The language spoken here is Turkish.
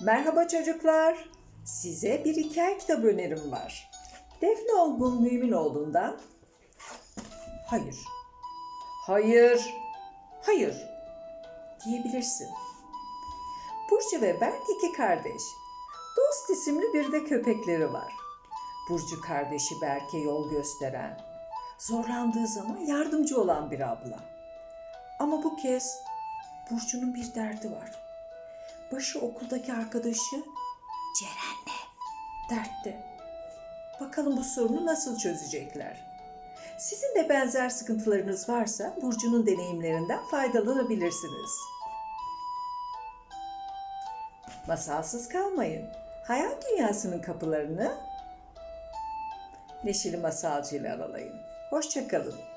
Merhaba çocuklar. Size bir hikaye kitabı önerim var. Defne Olgun Müminoğlu'ndan Hayır. Hayır. Hayır. Diyebilirsin. Burcu ve Berk iki kardeş. Dost isimli bir de köpekleri var. Burcu kardeşi Berk'e yol gösteren, zorlandığı zaman yardımcı olan bir abla. Ama bu kez Burcu'nun bir derdi var. Başı okuldaki arkadaşı Ceren'le dertte. Bakalım bu sorunu nasıl çözecekler? Sizin de benzer sıkıntılarınız varsa Burcu'nun deneyimlerinden faydalanabilirsiniz. Masalsız kalmayın. Hayal dünyasının kapılarını Neşeli Masalcı ile aralayın. Hoşçakalın.